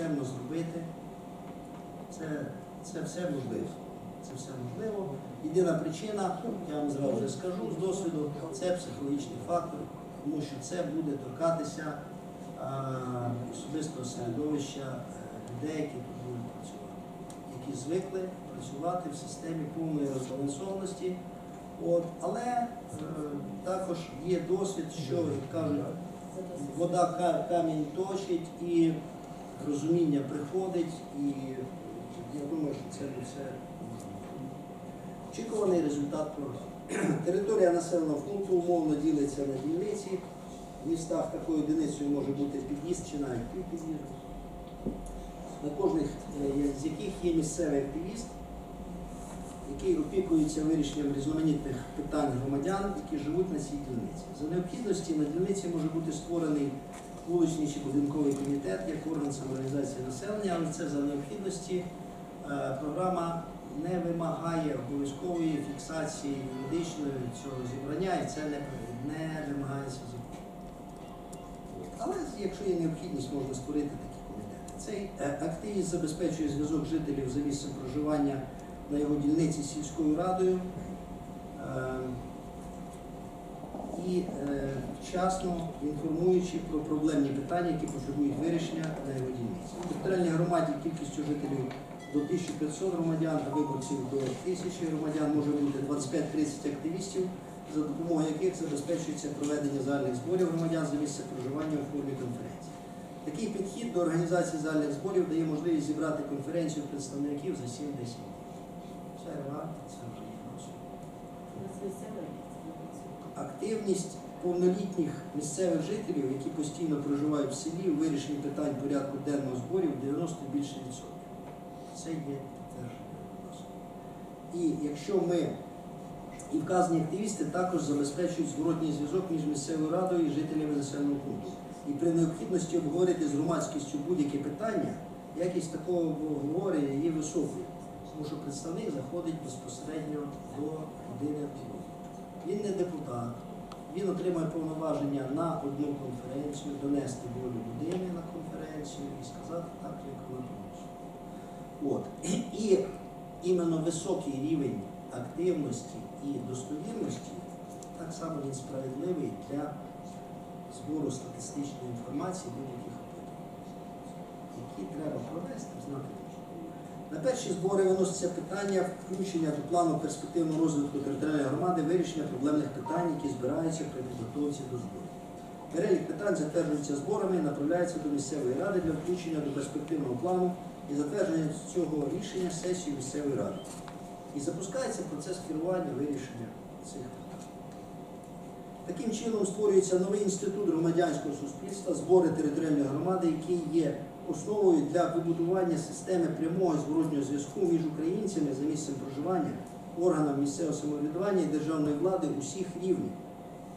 системно зробити. Це, це все можливо. Це все можливо. Єдина причина, я вам зразу вже скажу з досвіду, це психологічний фактор, тому що це буде торкатися а, особистого середовища е, людей, які тут будуть працювати, які звикли працювати в системі повної розбалансованості. От, але е, також є досвід, що як кажуть, вода камінь точить і розуміння приходить, і я думаю, що це все очікуваний результат програми. Територія населеного пункту умовно ділиться на дільниці. В містах такою одиницею може бути під'їзд чи навіть півпід'їзду. На кожних е, з яких є місцевий активіст, який опікується вирішенням різноманітних питань громадян, які живуть на цій дільниці. За необхідності на дільниці може бути створений вуличний чи будинковий комітет як орган самоорганізації населення, але це за необхідності. Е, Програма не вимагає обов'язкової фіксації юридичної цього зібрання, і це не, не вимагається законом. Але якщо є необхідність, можна створити такі комітети. Цей е, активіст забезпечує зв'язок жителів за місцем проживання на його дільниці з сільською радою е, і е, вчасно інформуючи про проблемні питання, які потребують вирішення на його дільниці. У територіальній громаді кількістю жителів до 1500 громадян, а виборців до 1000 громадян може бути 25-30 активістів, за допомогою яких забезпечується проведення загальних зборів громадян за місце проживання у формі конференції. Такий підхід до організації загальних зборів дає можливість зібрати конференцію представників за 7-10 днів. Це варто, це вже є. Активність повнолітніх місцевих жителів, які постійно проживають в селі, у вирішенні питань порядку денного зборів 90 більше відсотків. Це є підтвердження. І якщо ми і вказані активісти також забезпечують зворотній зв'язок між місцевою радою і жителями населеного пункту. І при необхідності обговорити з громадськістю будь-які питання, якість такого обговорення є високою, тому що представник заходить безпосередньо до людини. Він не депутат, він отримує повноваження на одну конференцію, донести волю людини на конференцію і сказати так, як вона. От. І іменно високий рівень активності і достовірності так само він справедливий для збору статистичної інформації будь-яких опитувань, які треба провести, знати. На перші збори виноситься питання включення до плану перспективного розвитку територіальної громади, вирішення проблемних питань, які збираються при підготовці до зборів. Перелік питань затверджується зборами і направляється до місцевої ради для включення до перспективного плану і затвердження цього рішення сесії місцевої ради. І запускається процес керування вирішення цих питань. Таким чином створюється новий інститут громадянського суспільства, збори територіальної громади, який є основою для вибудування системи прямого зворотнього зв'язку між українцями за місцем проживання, органами місцевого самоврядування і державної влади усіх рівнів.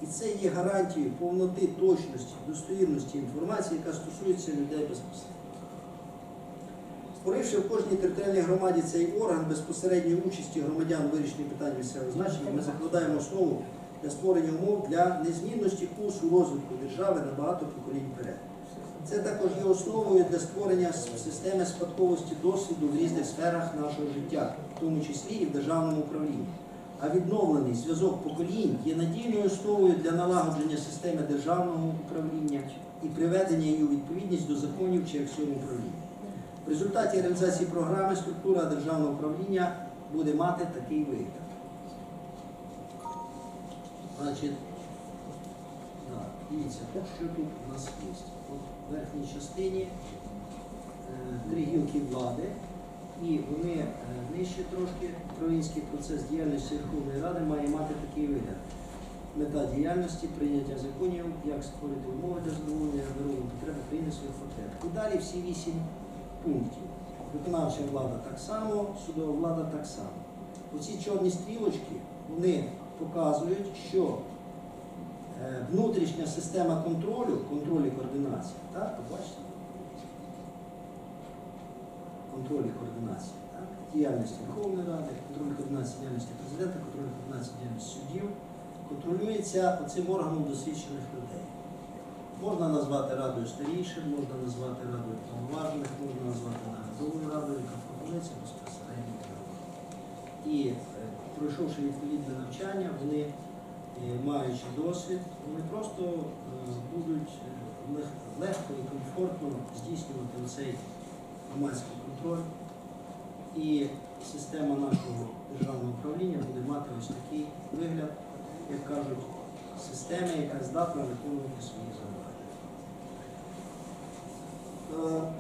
І це є гарантією повноти, точності, достовірності інформації, яка стосується людей безпосередньо. Створивши в кожній територіальній громаді цей орган безпосередньої участі громадян у вирішенні питань місцевого значення, ми закладаємо основу для створення умов для незмінності курсу розвитку держави на багато поколінь вперед. Це також є основою для створення системи спадковості досвіду в різних сферах нашого життя, в тому числі і в державному управлінні. А відновлений зв'язок поколінь є надійною основою для налагодження системи державного управління і приведення її у відповідність до законів чи аксіом управління. В результаті реалізації програми структура державного управління буде мати такий вигляд. Значить, так, дивіться, що тут у нас є. Верхній частині е, три гілки влади, і вони е, нижче трошки. Управлінський процес діяльності Верховної Ради має мати такий вигляд. Мета діяльності, прийняття законів, як створити умови для задоволення народу, потреби країни своїх потреб. І далі всі вісім пунктів. Виконавча влада так само, судова влада так само. Оці чорні стрілочки, вони показують, що Е, внутрішня система контролю, контроль і координація. Так, побачите? Контроль і координація. Так? Діяльність Верховної Ради, контроль і координація діяльності президента, контроль і координація діяльності суддів контролюється цим органом досвідчених людей. Можна назвати радою старішим, можна назвати радою повноважених, можна назвати нагадовою радою, яка пропонується безпосередньо. І е, пройшовши відповідне навчання, вони е, маючи досвід, вони просто е, будуть е, легко і комфортно здійснювати цей громадський контроль. І система нашого державного управління буде мати ось такий вигляд, як кажуть, системи, яка здатна виконувати свої завдання.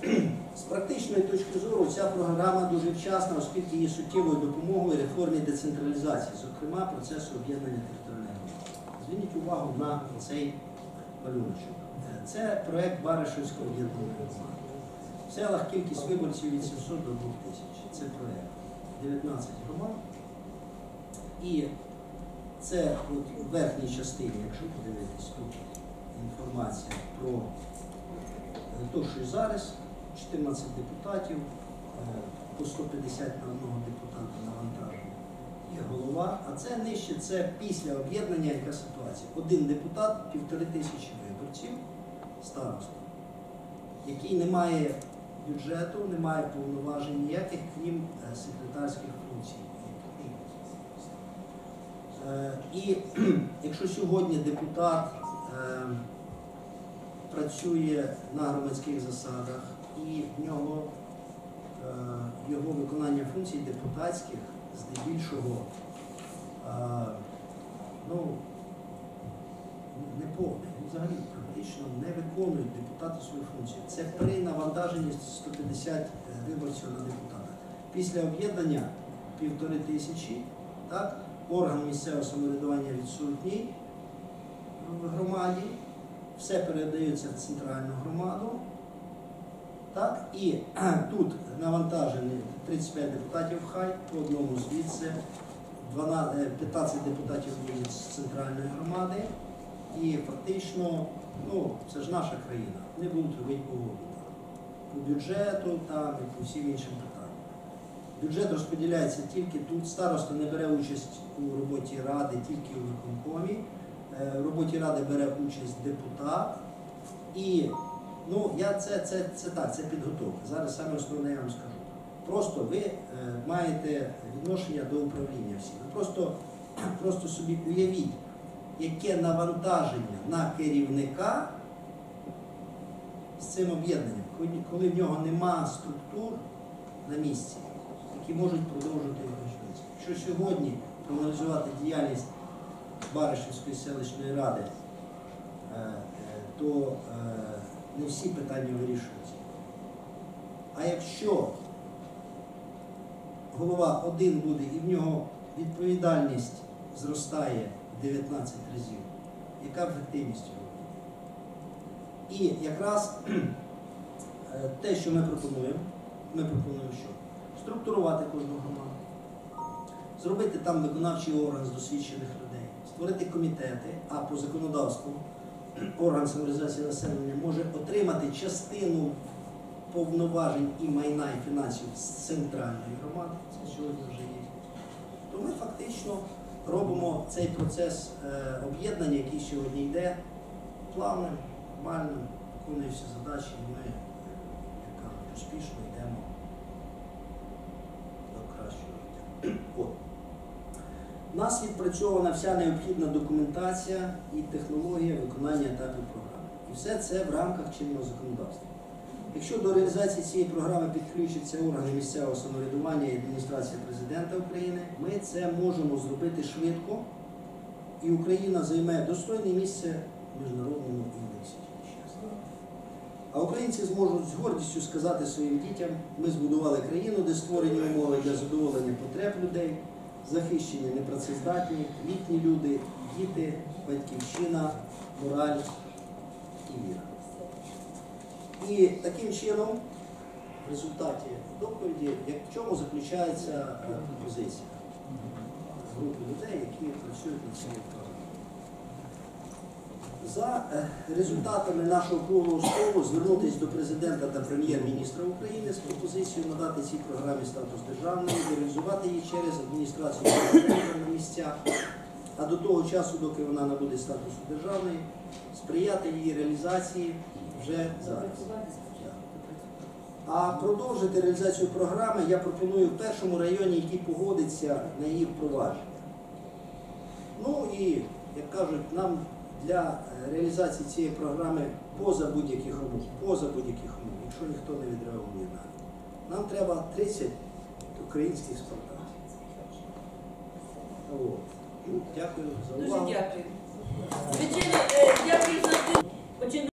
Е, З практичної точки зору ця програма дуже вчасна, оскільки є суттєвою допомогою реформі децентралізації, зокрема процесу об'єднання територіальної громади. Зверніть увагу на цей малюночок. Е, Це проект Баришівського об'єднаної громади. В селах кількість виборців від 700 до 2000. Це проект. 19 громад. І це от в верхній частині, якщо подивитись, тут інформація про то, що і зараз 14 депутатів, е, по 150 на одного депутата навантаження. Є голова, а це нижче, це після об'єднання яка ситуація. Один депутат, півтори тисячі виборців, староста, який не має бюджету, не має повноважень ніяких, крім е, секретарських функцій. Е, І якщо сьогодні депутат працює на громадських засадах і в нього е, його виконання функцій депутатських здебільшого е, ну, не повне, взагалі практично не виконують депутати свою функцію. Це при навантаженні 150 виборців на депутата. Після об'єднання півтори тисячі, так, орган місцевого самоврядування відсутній в громаді, все передається в центральну громаду. Так, і тут навантажені 35 депутатів хай, по одному звідси, 12, е, 15 депутатів будуть з центральної громади. І фактично, ну, це ж наша країна, вони будуть робити погоду. По бюджету там і по всім іншим питанням. Бюджет розподіляється тільки тут. Староста не бере участь у роботі ради, тільки у виконкомі. Е, роботі ради бере участь депутат. І ну, я це, це, це так, це підготовка. Зараз саме основне я вам скажу. Просто ви е, маєте відношення до управління всі. Ви просто, просто собі уявіть, яке навантаження на керівника з цим об'єднанням, коли- в нього нема структур на місці, які можуть продовжувати його життя. Якщо сьогодні проаналізувати діяльність Баришівської селищної ради, е, е, то е, не всі питання вирішуються. А якщо голова один буде і в нього відповідальність зростає в 19 разів, яка ефективність його? буде? І якраз те, що ми пропонуємо, ми пропонуємо що? Структурувати кожну громаду, зробити там виконавчий орган з досвідчених людей, створити комітети, а по законодавству орган самореалізації населення може отримати частину повноважень і майна, і фінансів з центральної громади, це сьогодні вже є. То ми фактично робимо цей процес е, об'єднання, який сьогодні йде, плавним, нормальним, виконує всі задачі, і ми, як кажуть, успішно йдемо до кращого життя. Нас відпрацьована вся необхідна документація і технологія виконання етапів програми. І все це в рамках чинного законодавства. Якщо до реалізації цієї програми підключаться органи місцевого самоврядування і адміністрація президента України, ми це можемо зробити швидко, і Україна займе достойне місце в міжнародному індексі. А українці зможуть з гордістю сказати своїм дітям, ми збудували країну, де створені умови для задоволення потреб людей, захищені непрацездатні, літні люди, діти, батьківщина, мораль і віра. І таким чином, в результаті доповіді, в чому заключається пропозиція групи людей, які працюють на програмою. За е, результатами нашого круглого столу звернутися до президента та прем'єр-міністра України з пропозицією надати цій програмі статус державної, реалізувати її через адміністрацію на місцях, а до того часу, доки вона набуде статусу державної, сприяти її реалізації вже зараз. А продовжити реалізацію програми я пропоную в першому районі, який погодиться на її впровадження. Ну і, як кажуть, нам для е, реалізації цієї програми поза будь-яких умов, поза будь-яких умов, якщо ніхто не відреагує на це, нам треба 30 українських спартаків. Ну, Дякую за Дуже увагу. дякую. Е, дякую за. Очень